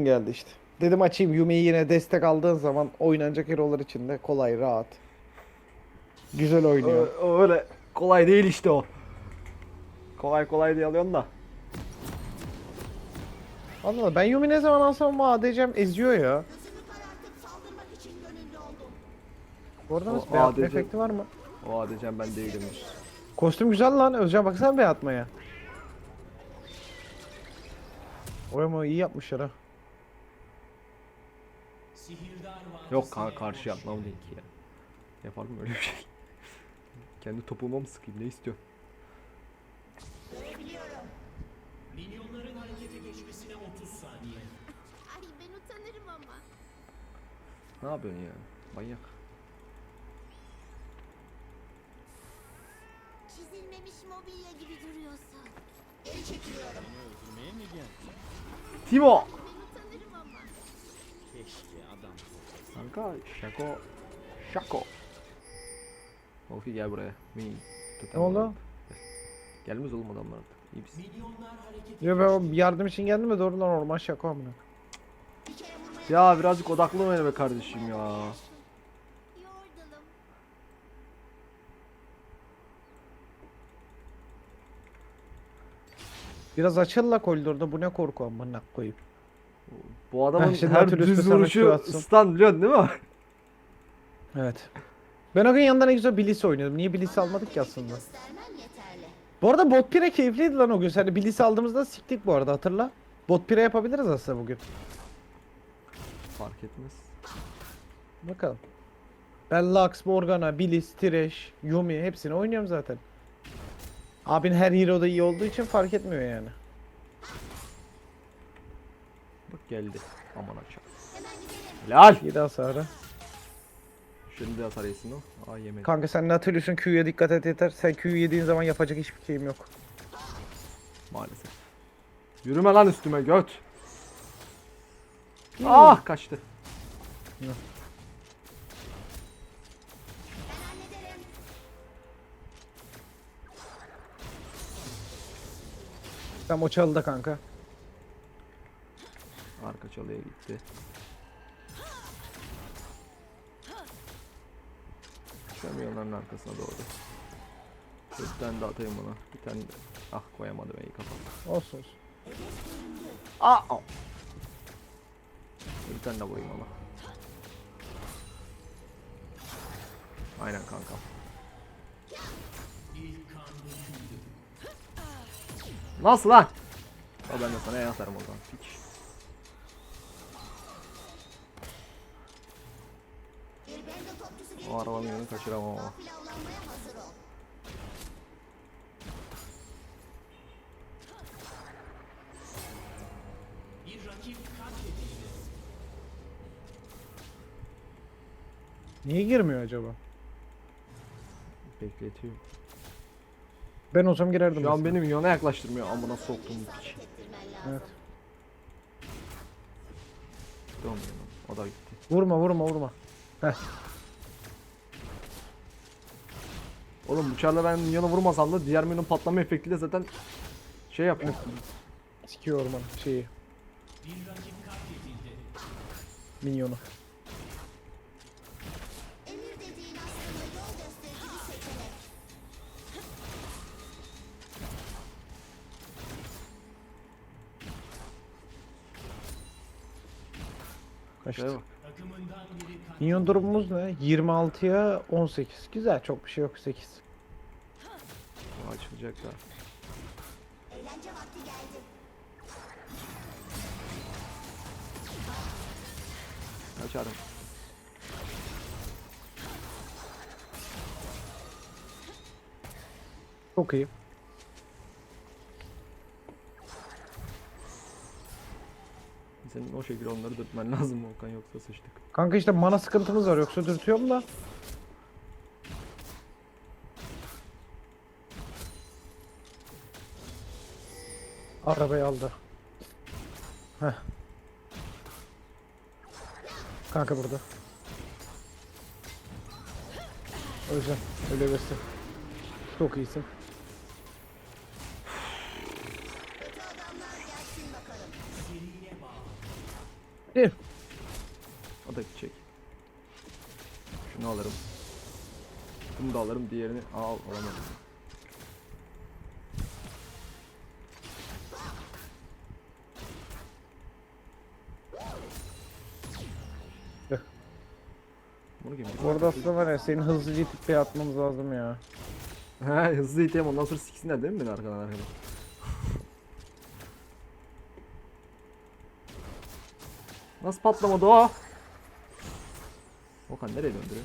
oyun geldi işte. Dedim açayım Yumi'yi yine destek aldığın zaman oynanacak hero'lar içinde kolay rahat. Güzel oynuyor. O- o öyle kolay değil işte o. Kolay kolay diye alıyorsun da. Anladın mı? Ben Yumi ne zaman alsam ADC'm eziyor ya. Gözümü karartıp saldırmak için gönüllü oldum. Bu arada O nasıl beyaz ADC efekti var mı? O adecem ben değilim. Kostüm güzel lan. Özcan baksana beyaz atmaya. Oy ama iyi yapmışlar ha. Yok kanka karşı yapmam değil ki ya. Yapar mı öyle bir şey? Kendi topuğuma mı sıkayım ne istiyorsun? Milyonların harekete geçmesine 30 saniye. Ay ben utanırım ama. Ne yapıyorsun ya? Manyak. Çizilmemiş mobilya gibi duruyorsun. Geri çekiliyorum. Timo! Ben utanırım ama. Keşke adam. Kanka şako. Şako. Wolfie gel buraya. Mi. Ne oldu? Gelmez oğlum adamlar artık. İyi misin? Yo ben yardım için geldim de doğrudan orman şaka amına. Ya birazcık odaklı oyna be kardeşim ya. Biraz açıl la koridorda bu ne korku amına koyayım. Bu adamın Heh, şimdi her Nautilus düz Q vuruşu atsın. stun biliyorsun değil mi? Evet. Ben o gün yanında ne güzel Bliss oynuyordum. Niye Bliss almadık ki aslında? Göstermem yeterli. Bu arada bot pire keyifliydi lan o gün. Hani Bliss aldığımızda siktik bu arada hatırla. Bot pire yapabiliriz aslında bugün. Fark etmez. Bakalım. Ben Lux, Morgana, Bliss, Thresh, Yumi hepsini oynuyorum zaten. Abin her hero'da iyi olduğu için fark etmiyor yani. Bak geldi. Aman gidelim. Helal. 7 hasarı. Şimdi de atar yesin o. Aa yemedi. Kanka sen Nautilus'un Q'ya dikkat et yeter. Sen Q'yu yediğin zaman yapacak hiçbir şeyim yok. Maalesef. Yürüme lan üstüme göt. Ah kaçtı. Hallederim. Tam o çalıda kanka. Arka çalıya gitti. Şamiyonların arkasına doğru. Bir tane de atayım buna. Bir tane de. Ah koyamadım iyi kapattı. Olsun olsun. Aa! au. Bir tane de koyayım ona. Aynen kankam. Nasıl lan? O ben de sana el atarım o zaman. Piç. O arabanın yönünü kaçıramam ama. Niye girmiyor acaba? Bekletiyor. Ben olsam girerdim. Şu an benim yana yaklaştırmıyor. Amına soktum bu piç. Evet. Lan. O da gitti. Vurma vurma vurma. Heh. Oğlum bıçakla ben yana vurmasam da diğer minyon patlama efektiyle zaten şey yapıyor. Sikiyor orman şeyi. Minyonu. Kaçtı. Bak. Minyon durumumuz ne? 26'ya 18. Güzel çok bir şey yok 8. Aa, Açılacaklar. Eğlence vakti geldi. Kaçarım. Çok iyi. Senin o şekilde onları dürtmen lazım Volkan yoksa sıçtık. Kanka işte mana sıkıntımız var yoksa dürtüyorum da. Arabayı aldı. Heh. Kanka burada. Özcan öyle göster. Çok iyisin. Alırım. Diğerini al alamadım. Bunu kim? Bu arada aslında var ya senin hızlıca tipe atmamız lazım ya. He hızlı iteyim ondan sonra siksinler değil mi beni arkadan arkadan? Nasıl patlamadı o? Okan nereye döndürüyor?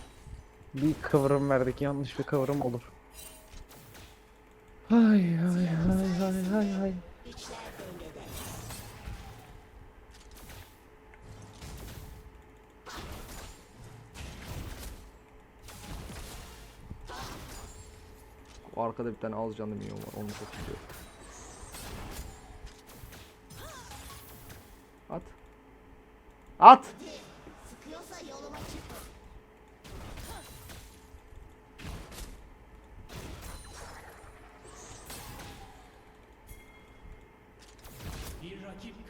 Bir kıvrım verdik yanlış bir kıvrım olur. Hay hay hay hay hay hay. O arkada bir tane az canlı minyon var onu çok istiyorum. At. At!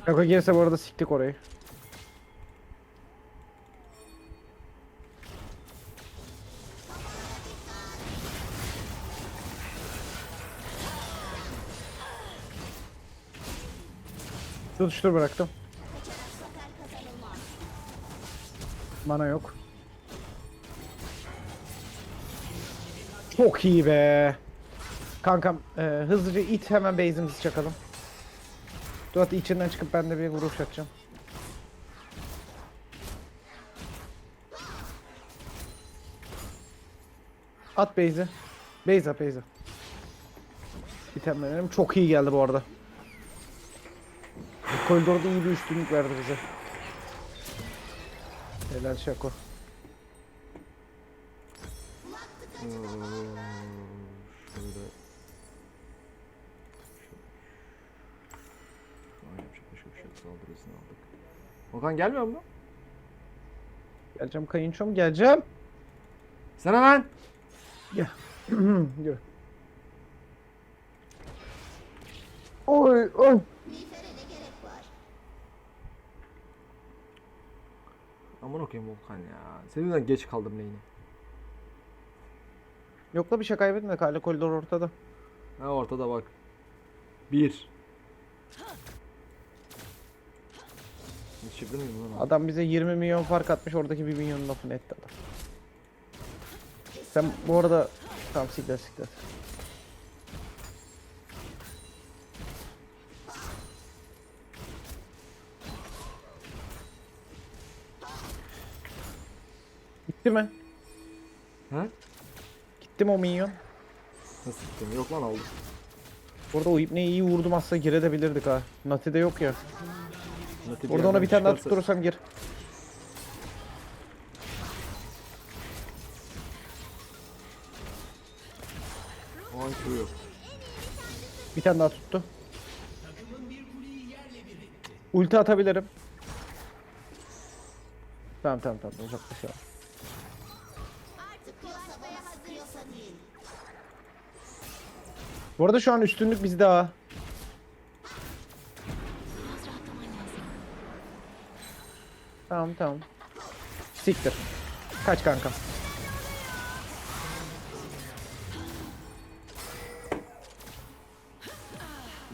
Kaka gelirse bu arada siktik orayı. Tutuştur bıraktım. Mana yok. Çok iyi be. Kankam e, hızlıca it hemen base'imizi çakalım. Duat içinden çıkıp ben de bir vuruş atacağım. At. Base at base'i. İtemlerim çok iyi geldi bu arada. Bu Koridorda iyi bir üstünlük verdi bize. Helal Şako. Okan gelmiyor mu? Geleceğim kayınçom geleceğim. Sana lan! Gel. Yürü. Oy oy. Aman okuyayım Volkan ya. Senin yüzünden geç kaldım lane'e. Yok la bir şey kaybetmedik hala koridor ortada. Ha ortada bak. Bir. Miyim lan? Adam bize 20 milyon fark atmış oradaki 1 milyon lafını etti adam. Sen bu arada tamam siklet siklet. Gitti mi? Ha? Gitti mi o milyon? Nasıl gittim? Yok lan aldım. Orada o ipneyi iyi vurdum aslında girebilirdik ha. Nati'de yok ya. Nati Orada ona yerden bir tane daha çıkarsa- tutturursam gir. O an Q yok. Bir tane daha tuttu. Ulti atabilirim. Tamam tamam tamam kıyaslamaya hazırıyorsa değil. Bu arada şu an üstünlük bizde ha. Tamam tamam. Siktir. Kaç kanka.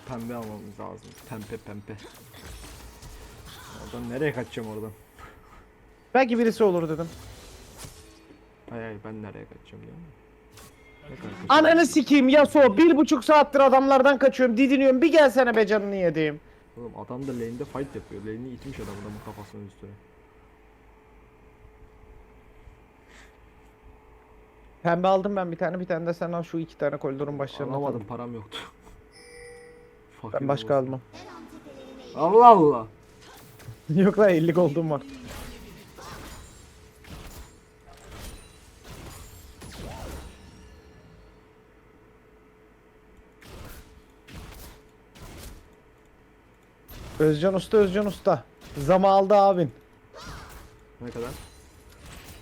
Pembe almamız lazım. Pembe pembe. Oradan nereye kaçacağım oradan? Belki birisi olur dedim. Hay hay ben nereye kaçacağım ya? Ne kadar kaçacağım? Ananı sikeyim Yasuo. Bir buçuk saattir adamlardan kaçıyorum. Didiniyorum. Bir gelsene be canını yediğim. Oğlum adam da lane'de fight yapıyor. Lane'i itmiş adam adamın kafasının üstüne. Pembe aldım ben bir tane. Bir tane de sen al şu iki tane koridorun başlarına. Alamadım atalım. param yoktu. Fakir Ben başka olsun. almam. Allah Allah. Yok lan 50 gold'um var. Özcan Usta Özcan Usta. Zama aldı abin. Ne kadar?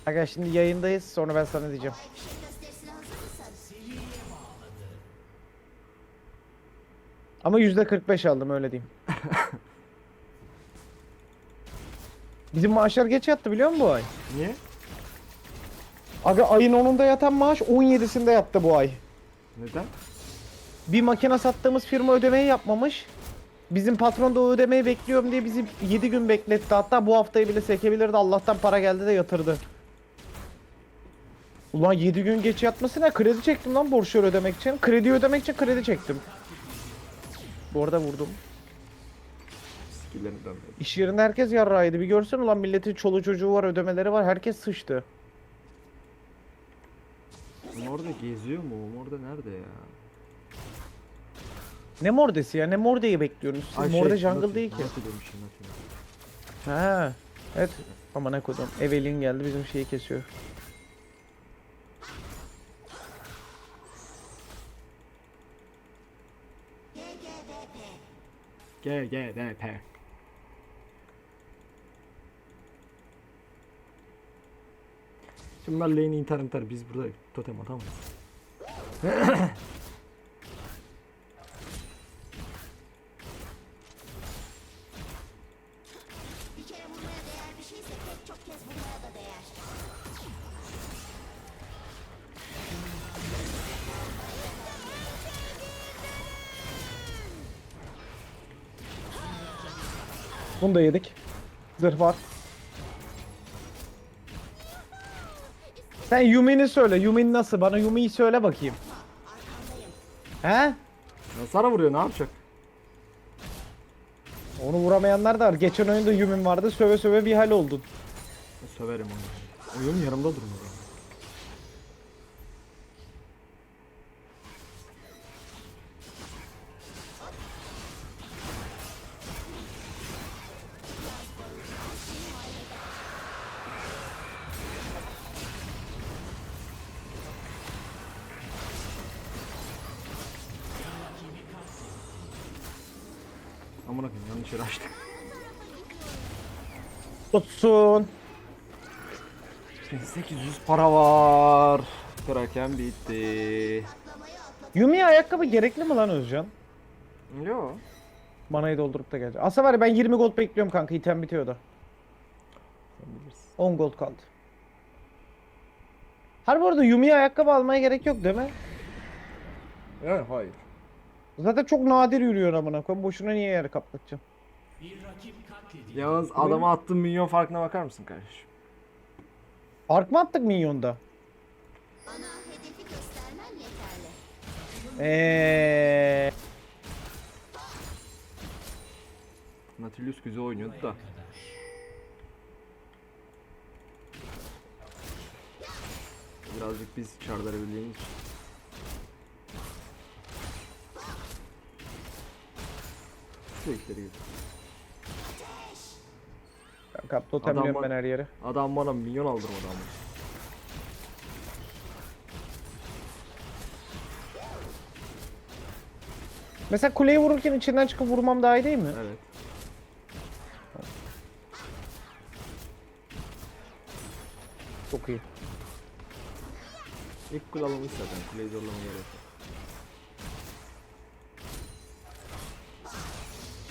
Aga şimdi yayındayız sonra ben sana diyeceğim. Ama %45 aldım öyle diyeyim. Bizim maaşlar geç yattı biliyor musun bu ay? Niye? Aga ayın 10'unda yatan maaş 17'sinde yattı bu ay. Neden? Bir makine sattığımız firma ödemeyi yapmamış. Bizim patron da ödemeyi bekliyorum diye bizi 7 gün bekletti. Hatta bu haftayı bile sekebilirdi. Allah'tan para geldi de yatırdı. Ulan 7 gün geç yatması ne? Kredi çektim lan borçları ödemek için. Kredi ödemek için kredi çektim. Bu arada vurdum. Skillerini. İş yerinde herkes yarrağıydı. Bir görsen ulan milletin çoluğu çocuğu var, ödemeleri var. Herkes sıçtı. Orada geziyor mu? Orada nerede ya? Ne mordesi ya? Ne mordeyi bekliyorsunuz? Siz Ay şey, morde jungle değil ki. Demişim. Ha. Evet. Ama ne kodum. Evelyn geldi bizim şeyi kesiyor. GGDP. Şimdi bunlar lane'i intihar intihar biz burada totem atamayız. Bunu da yedik. Zırh var. Sen Yumi'ni söyle. Yumin nasıl? Bana Yumi'yi söyle bakayım. He? Ya sana vuruyor ne yapacak? Onu vuramayanlar da var. Geçen oyunda Yumin vardı. Söve söve bir hal oldun. Söverim onu. Oyun yanımda durmuyor. Tutsun. 800 para var. Kraken bitti. Yumi'ye ayakkabı gerekli mi lan Özcan? Yo. Manayı doldurup da gelecek. Aslında var ya ben 20 gold bekliyorum kanka. item bitiyor da. Sen bilirsin. 10 gold kaldı. Harbi orada Yumi'ye ayakkabı almaya gerek yok değil mi? Yani hayır. Zaten çok nadir yürüyor amına koyayım. Boşuna niye yer kaplatacağım? Bir rakip. Yalnız adama attığın milyon farkına bakar mısın kardeşim? Fark mı attık minyonda? Bana hedefi göstermen yeterli. Eee. Nautilus güzel oynuyordu da. Birazcık biz çarları bildiğimiz için. İşleri gibi. Kanka totemliyorum Adam ben her yere. Adam bana milyon aldırmadı ama. Mesela kuleyi vururken içinden çıkıp vurmam daha iyi değil mi? Evet. Çok iyi. İlk kul alınmış zaten. Kuleyi zorlama gerek yok.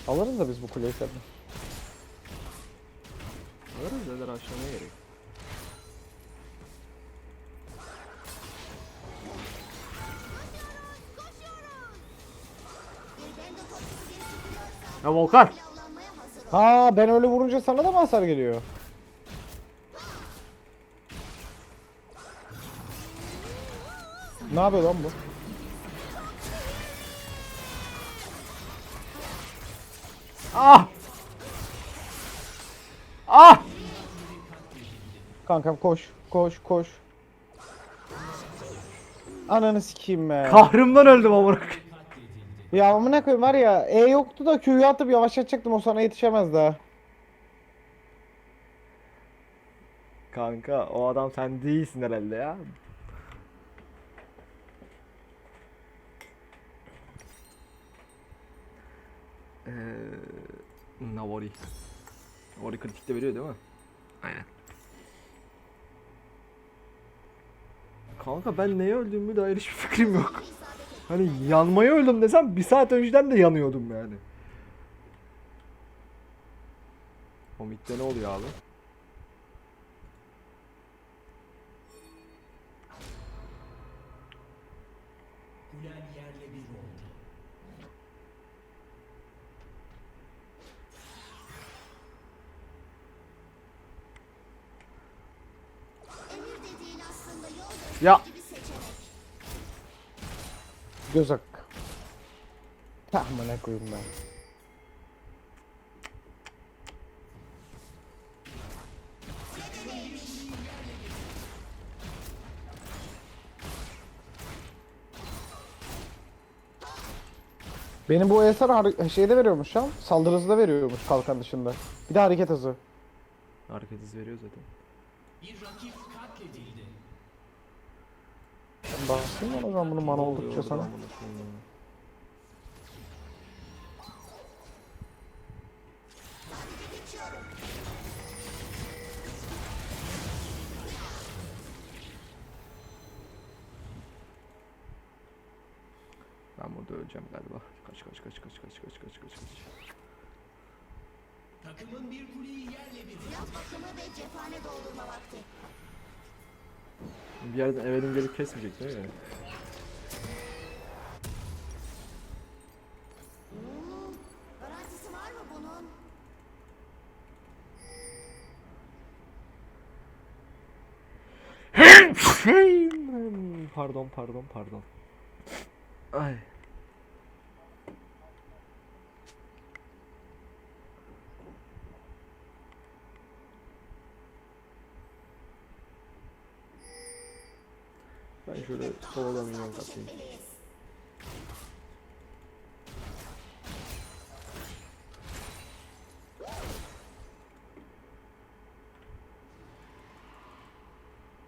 Alırız da biz bu kuleyi senden. Alırız da eder aşağıya gerek. Ya Volkan! Ha ben öyle vurunca sana da mı hasar geliyor? Ne yapıyor lan bu? Ah! Kankam koş, koş, koş. Ananı sikeyim be. Kahrımdan öldüm amına ya amına koyayım var ya E yoktu da Q'yu atıp yavaşlatacaktım o sana yetişemez daha. Kanka o adam sen değilsin herhalde ya. Eee Navori. Navori kritikte veriyor değil mi? Aynen. Kanka ben neye öldüğümü dair hiçbir fikrim yok. Hani yanmaya öldüm desem bir saat önceden de yanıyordum yani. O midde ne oluyor abi? Ya. Göz hakkı. Tahmine koyayım ben. Benim bu eser har- şeyde veriyormuş ya. Saldırı hızı da veriyormuş kalkan dışında. Bir de hareket hızı. hareket hızı veriyor zaten. Bir rakip katledildi. Mı o zaman bunu mana oldukça sana. Ben burada öleceğim galiba. Kaç kaç kaç kaç kaç kaç kaç kaç kaç. Takımın bir kuleyi yerle bir. Yaz bakımı ve cephane doldurma vakti. Bir yerden Evelyn gelip kesmeyecek değil mi? Garantisi var mı bunun? pardon pardon pardon. Ay. Şöyle soladan minyon katayım.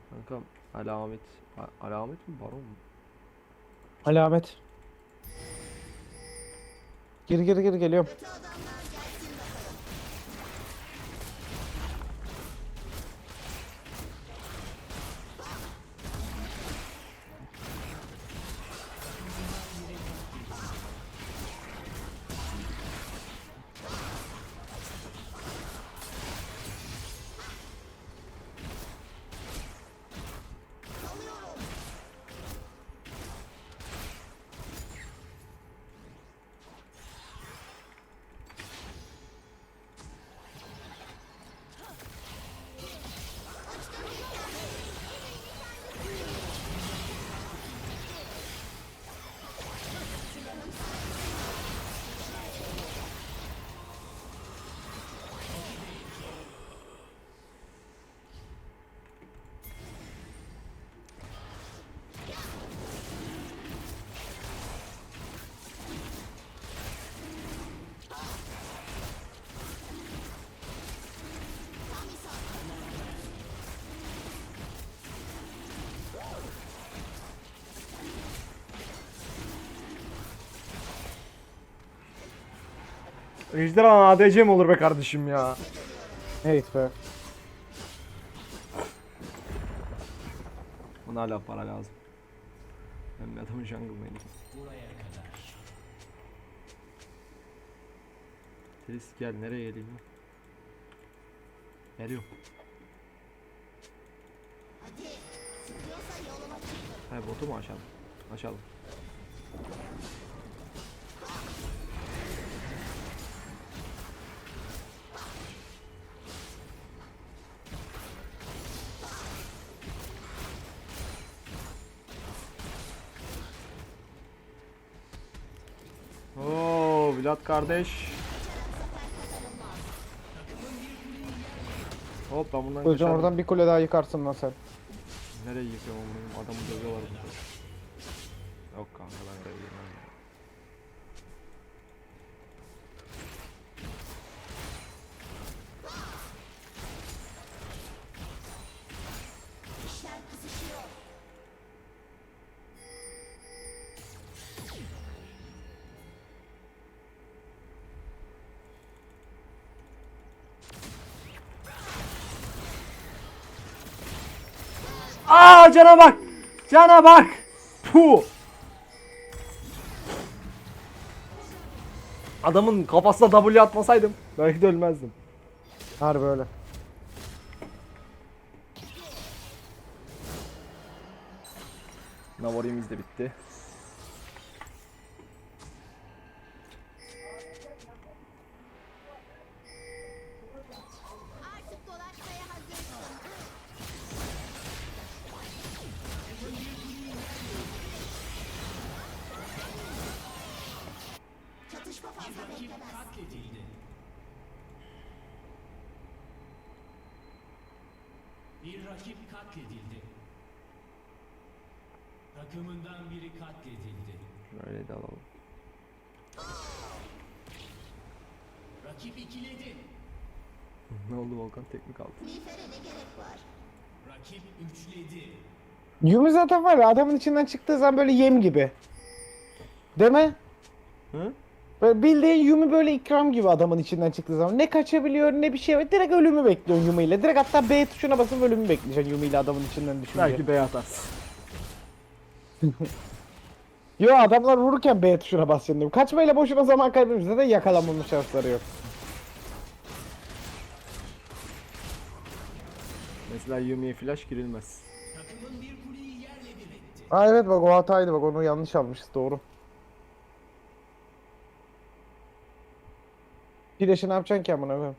Kankam alamet. A- alamet mi baron mu? Alamet. Gir gir gir geliyorum. Ejderha ADC mi olur be kardeşim ya? Evet be. Buna hala para lazım. Ben bir adamın jungle main'i. Buraya kadar. Tris gel nereye geleyim ya? Geliyorum. Hadi. Sıkıyorsa yoluma çık. Ha botu mu açalım? Açalım. Vlad kardeş. Hop ben bundan Hocam kaçarım. oradan bir kule daha yıkarsın lan sen. Nereye yıkıyorum bunu? Adamı dövüyorlar burada. Yok kanka ben oraya girmem Aa cana bak! Cana bak! Puh! Adamın kafasına W atmasaydım belki de ölmezdim. Harbi öyle. Navarimiz de bitti. Rakip ikiledi. ne oldu Volkan teknik aldı. Miğfere ne gerek var? Rakip üçledi. Yumi zaten var ya adamın içinden çıktığı zaman böyle yem gibi. Değil mi? Hı? Böyle bildiğin Yumi böyle ikram gibi adamın içinden çıktığı zaman. Ne kaçabiliyor ne bir şey var. Direkt ölümü bekliyorsun Yumi ile. Direkt hatta B tuşuna basıp ölümü bekleyeceksin Yumi ile adamın içinden düşünce. Belki bey atarsın. Yo adamlar vururken B tuşuna basacaksın diyorum. Kaçmayla boşuna zaman kaybetmiş. Zaten yakalanmamın şansları yok. Mesela Yumi'ye flash girilmez. Aa evet bak o hataydı bak onu yanlış almışız doğru. Flash'ı ne yapacaksın ki amına koyayım?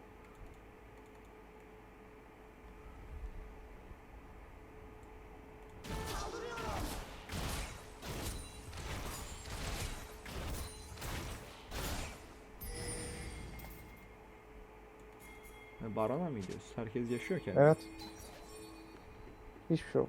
Barona mı gidiyoruz? Herkes yaşıyor kendi. Evet. Hiçbir şey.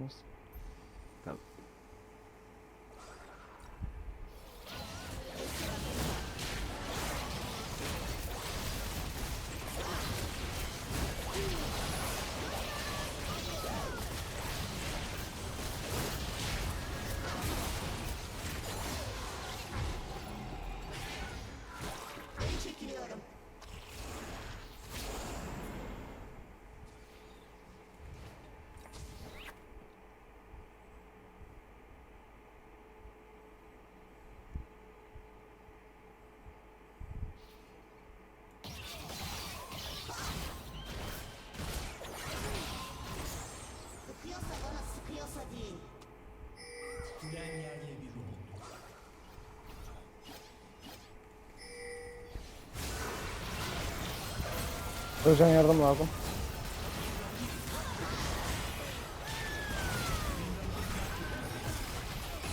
Özcan yardım lazım.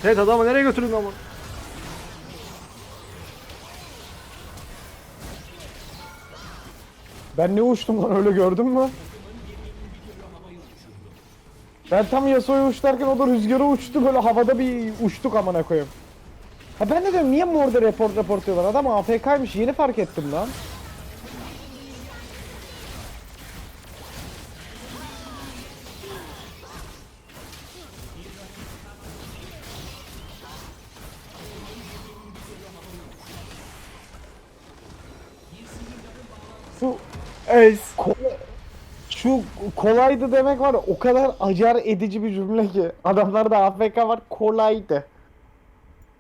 Evet adamı nereye götürün ama? Ben ne uçtum lan öyle gördün mü? Ben tam Yasuo'ya uçlarken o da rüzgara uçtu böyle havada bir uçtuk amına koyayım. Ha ben de diyorum niye morda report report diyorlar adam AFK'ymış yeni fark ettim lan. Kolaydı demek var o kadar acar edici bir cümle ki. Adamlarda AFK var kolaydı.